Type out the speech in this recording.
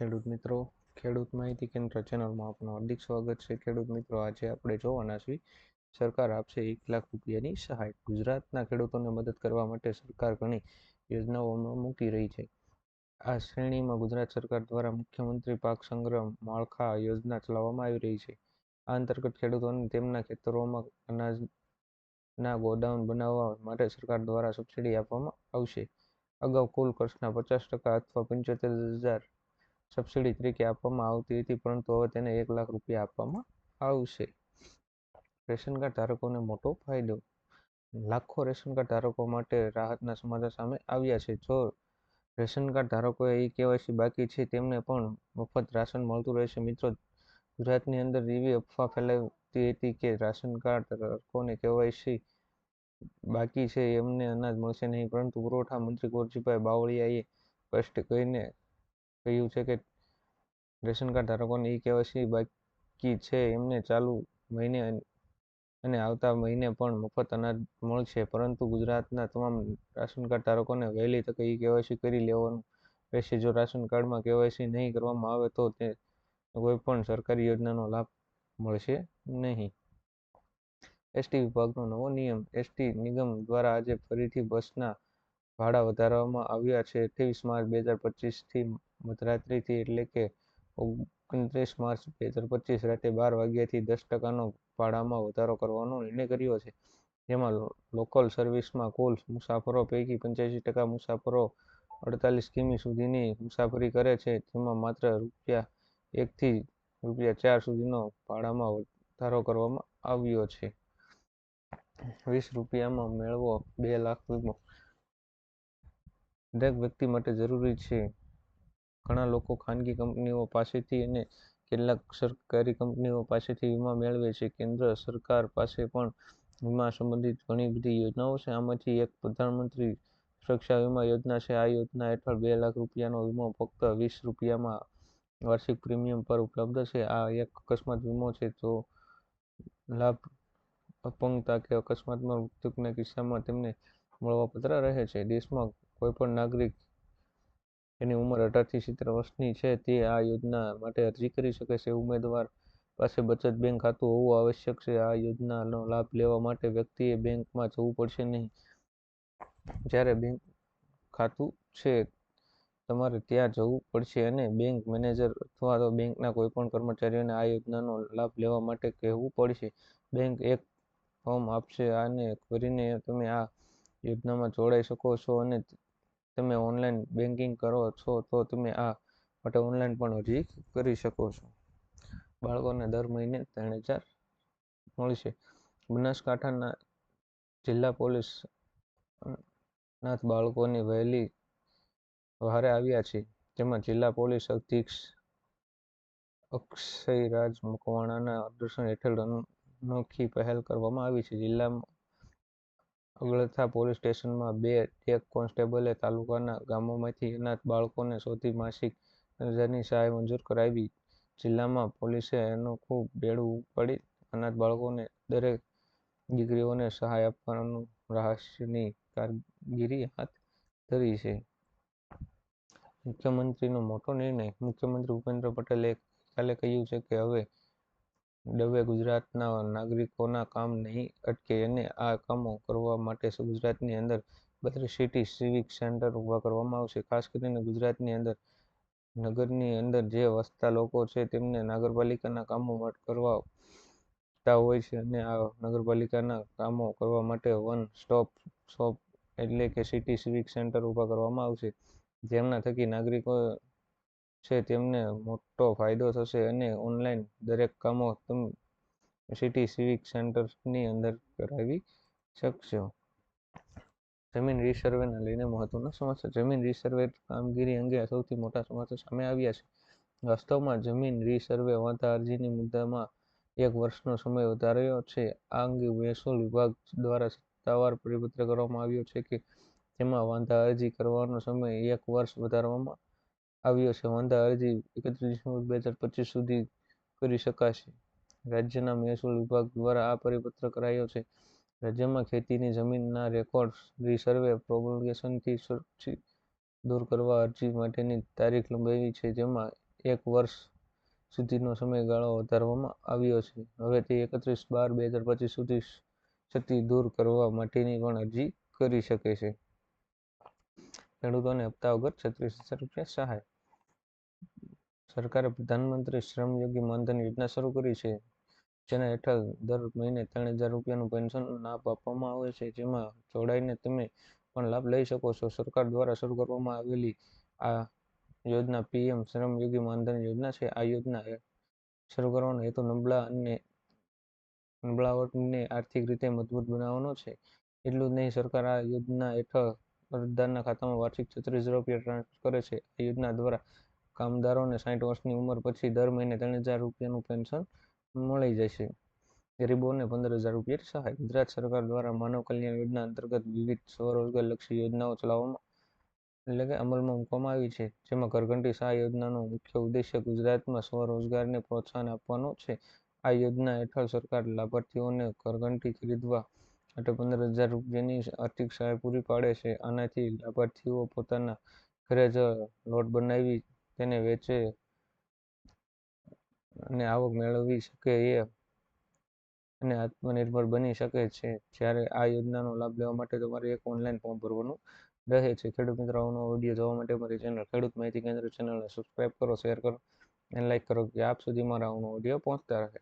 ખેડૂત મિત્રો. ખેડૂત માહિતી કેન્દ્ર ચેનલમાં આપનું હાર્દિક સ્વાગત છે. ખેડૂત મિત્રો, આજે આપણે જોવાના છીએ, સરકાર આપશે એક લાખ રૂપિયાની સહાય. ગુજરાતના ખેડૂતોને મદદ કરવા માટે સરકાર ઘણી યોજનાઓમાં મૂકી રહી છે. આ શ્રેણીમાં ગુજરાત સરકાર દ્વારા મુખ્યમંત્રી પાક સંગ્રહ માળખા યોજના ચલાવવામાં આવી રહી છે. આ અંતર્ગત ખેડૂતોને તેમના ખેતરોમાં અનાજના ગોડાઉન બનાવવા માટે સરકાર દ્વારા સબસિડી આપવામાં આવશે. અગાઉ કુલ ખર્ચના પચાસ ટકા અથવા પંચોતેર હજાર સબસિડી તરીકે આપવામાં આવતી હતી, પરંતુ હવે તેને એક લાખ રૂપિયા આપવામાં આવશે. રેશન કાર્ડ ધારકોને મોટો ફાયદો. લાખો રેશન કાર્ડ ધારકો માટે રાહતના સમાચાર સામે આવ્યા છે. જો રેશન કાર્ડ ધારકોએ ઈ કેવાયસી બાકી છે, તેમને પણ મફત રાશન મળતું રહેશે. મિત્રો, ગુજરાતની અંદર એવી અફવા ફેલાવતી હતી કે રાશન કાર્ડ ધારકોને કેવાયસી બાકી છે, એમને અનાજ મળશે નહીં. પરંતુ પુરવઠા મંત્રી કુંવરજીભાઈ બાવળિયાએ સ્પષ્ટ કહીને કહ્યું છે કે રેશન કાર્ડ ધારકોને ઈ કેવાયસી બાકી છે, એમને ચાલુ મહિને અને આવતા મહિને પણ મફત અનાજ મળશે. પરંતુ ગુજરાતના તમામ રાશન કાર્ડ ધારકોને વહેલી તકે ઈ કેવાયસી કરી લેવાનું રહેશે. જો રાશન કાર્ડમાં કેવાયસી નહીં કરવામાં આવે તો તે કોઈ પણ સરકારી યોજનાનો લાભ મળશે નહીં. એસટી વિભાગનો નવો નિયમ એસટી નિગમ દ્વારા આજે ફરીથી બસના ભાડા વધારવામાં આવ્યા છે. અઠ્યાવીસ માર્ચ બે હજાર પચીસથી મધરાત્રિથી એટલે કે ઓગણત્રીસ માર્ચ બે હજાર પચીસ રાતે બાર વાગ્યાથી દસ ટકાનો ભાડામાં વધારો કરવાનો નિર્ણય કર્યો છે. જેમાં લોકલ સર્વિસમાં કુલ મુસાફરો પૈકી પંચ્યાસી ટકા મુસાફરો અડતાલીસ કિમી સુધીની મુસાફરી કરે છે. જેમાં માત્ર રૂપિયા એકથી રૂપિયા ચાર સુધીનો ભાડામાં વધારો કરવામાં આવ્યો છે. વીસ રૂપિયામાં મેળવો બે લાખ વીમો દરેક વ્યક્તિ માટે જરૂરી છે ઘણા લોકો ખાનગી કંપનીઓ પાસેથી અને કેટલાક સરકારી કંપનીઓ પાસેથી વીમા મેળવે છે. કેન્દ્ર સરકાર પાસે પણ વીમા સંબંધિત ઘણી બધી યોજનાઓ છે. આમાંથી એક પ્રધાનમંત્રી સુરક્ષા વીમા યોજના છે. આ યોજના હેઠળ બે લાખ રૂપિયાનો વીમો ફક્ત વીસ રૂપિયામાં વાર્ષિક પ્રીમિયમ પર ઉપલબ્ધ છે. આ એક અકસ્માત વીમો છે તો લાભ અપંગતા કે અકસ્માતમાં મૃત્યુના કિસ્સામાં તેમને મળવાપત્ર રહે છે. દેશમાં કોઈપણ નાગરિક જેની ઉંમર અઢારથી સિત્તેર વર્ષની છે, તે આ યોજના માટે અરજી કરી શકે છે. ઉમેદવાર પાસે બચત બેંક ખાતું હોવું આવશ્યક છે. આ યોજનાનો લાભ લેવા માટે વ્યક્તિએ બેંકમાં જવું પડશે નહીં. જ્યારે બેંક ખાતું છે, તમારે ત્યાં જવું પડશે અને બેંક મેનેજર અથવા તો બેંકના કોઈપણ કર્મચારીઓને આ યોજનાનો લાભ લેવા માટે કહેવું પડશે. બેંક એક ફોર્મ આપશે આને કરીને તમે આ યોજનામાં જોડાઈ શકો છો અને તમે ઓનલાઈન બેન્કિંગ કરો છો, તો તમે આ માટે ઓનલાઈન પણ અરજી કરી શકો છો. બાળકોને દર મહિને ત્રણ હજાર મળશે. બનાસકાંઠાના જિલ્લા પોલીસ નાથ બાળકોની વહેલી વહારે આવ્યા છે. જેમાં જિલ્લા પોલીસ અધિક્ષક અક્ષયરાજ મકવાણાના દર્શન હેઠળ અનોખી પહેલ કરવામાં આવી છે. જિલ્લામાં અગળથા પોલીસ સ્ટેશનમાં બે ડેક કોન્સ્ટેબલે તાલુકાના ગામોમાંથી અનાથ બાળકોને શોધી માસિક હજારની સહાય મંજૂર કરાવી. જિલ્લામાં પોલીસે એનું ખૂબ બેડું ઉપાડી અનાથ બાળકોને દરેક દીકરીઓને સહાય આપવાનું રહસ્યની કામગીરી હાથ ધરી છે. મુખ્યમંત્રીનો મોટો નિર્ણય, મુખ્યમંત્રી ભૂપેન્દ્ર પટેલે ગઈકાલે કહ્યું છે કે હવે દવે ગુજરાતના નાગરિકોના કામ નહીં અટકે અને આ કામો કરવા માટે ગુજરાતની અંદર બત્રીસ સિટી સિવિક સેન્ટર ઊભા કરવામાં આવશે. ખાસ કરીને ગુજરાતની અંદર, નગરની અંદર જે વસતા લોકો છે તેમને નગરપાલિકાના કામો કરવા હોય છે અને આ નગરપાલિકાના કામો કરવા માટે વન સ્ટોપ શોપ એટલે કે સિટી સિવિક સેન્ટર ઊભા કરવામાં આવશે. જેમના થકી નાગરિકો છે તેમને મોટો ફાયદો થશે અને ઓનલાઈન દરેક કામો તમે સિટી સિવિક સેન્ટરની અંદર કરાવી શકશો. જમીન રિસર્વેને લઈને મહત્વના સમાચાર જમીન રિસર્વે કામગીરી અંગે સૌથી મોટા સમાચાર સામે આવ્યા છે. વાસ્તવમાં જમીન રિસર્વે વાંધા અરજીની મુદ્દામાં એક વર્ષનો સમય વધાર્યો છે. આ અંગે મહેસૂલ વિભાગ દ્વારા સત્તાવાર પરિપત્ર કરવામાં આવ્યો છે કે જેમાં વાંધા અરજી કરવાનો સમય એક વર્ષ વધારવામાં આવ્યો છે. વાંધા અરજી એકત્રીસ બે હજાર પચીસ સુધી કરી શકાશે. રાજ્યના મહેસૂલ વિભાગ દ્વારા આ પરિપત્ર કરાયો છે. રાજ્યમાં ખેતીની જમીનના રેકોર્ડ રિસર્વે પ્રોપગેશનથી સુરક્ષિત દૂર કરવા અરજી માટેની તારીખ લંબાવી છે, જેમાં એક વર્ષ સુધીનો સમયગાળો વધારવામાં આવ્યો છે. હવે તે એકત્રીસ બાર બે હજાર પચીસ સુધી ક્ષતિ દૂર કરવા માટેની પણ અરજી કરી શકે છે. ખેડૂતોને હપ્તા વગર છત્રીસ હજાર રૂપિયા સહાય. સરકારે પ્રધાનમંત્રી શ્રમયોગી માનધન યોજના શરૂ કરી છે, જેના હેઠળ દર મહિને ત્રણ હજાર રૂપિયાનું પેન્શન લાભ આપવામાં આવે છે, જેમાં જોડાઈને તમે પણ લાભ લઈ શકો છો. સરકાર દ્વારા શરૂ કરવામાં આવેલી આ યોજના પીએમ શ્રમ યોગી માનધન યોજના છે. આ યોજના શરૂ કરવાનો હેતુ નબળા અને નબળાવટને આર્થિક રીતે મજબૂત બનાવવાનો છે. એટલું જ નહીં, સરકાર આ યોજના હેઠળ અરજદારના ખાતામાં વાર્ષિક છત્રીસ રૂપિયા ટ્રાન્સફર કરે છે. આ યોજના દ્વારા કામદારોને સાઠ વર્ષની ઉંમર પછી દર મહિને ત્રણ હજાર રૂપિયાનું પેન્શન મળી જશે ગરીબોને પંદર હજાર રૂપિયા સહાય. ગુજરાત સરકાર દ્વારા માનવ કલ્યાણ યોજના અંતર્ગત વિવિધ સ્વરોજગાર લક્ષી યોજનાઓ ચલાવવામાં એટલે કે અમલમાં મૂકવામાં આવી છે. જેમાં ઘરઘંટી સહાય યોજનાનો મુખ્ય ઉદ્દેશ્ય ગુજરાતમાં સ્વરોજગારને પ્રોત્સાહન આપવાનો છે. આ યોજના હેઠળ સરકાર લાભાર્થીઓને ઘરઘંટી ખરીદવા માટે પંદર હજાર રૂપિયાની આર્થિક સહાય પૂરી પાડે છે. આનાથી લાભાર્થીઓ પોતાના ઘરે જ લોટ બનાવી તેને વેચે અને આવક મેળવી શકે એ અને આત્મનિર્ભર બની શકે છે. જ્યારે આ યોજનાનો લાભ લેવા માટે તમારે એક ઓનલાઈન ફોર્મ ભરવાનું રહે છે. ખેડૂત મિત્રોનો ઓડિયો જોવા માટે મારી ચેનલ ખેડૂત માહિતી કેન્દ્ર ચેનલને સબસ્ક્રાઈબ કરો શેર કરો અને લાઈક કરો કે આપ સુધી મારા વીડિયો પહોંચતા રહે.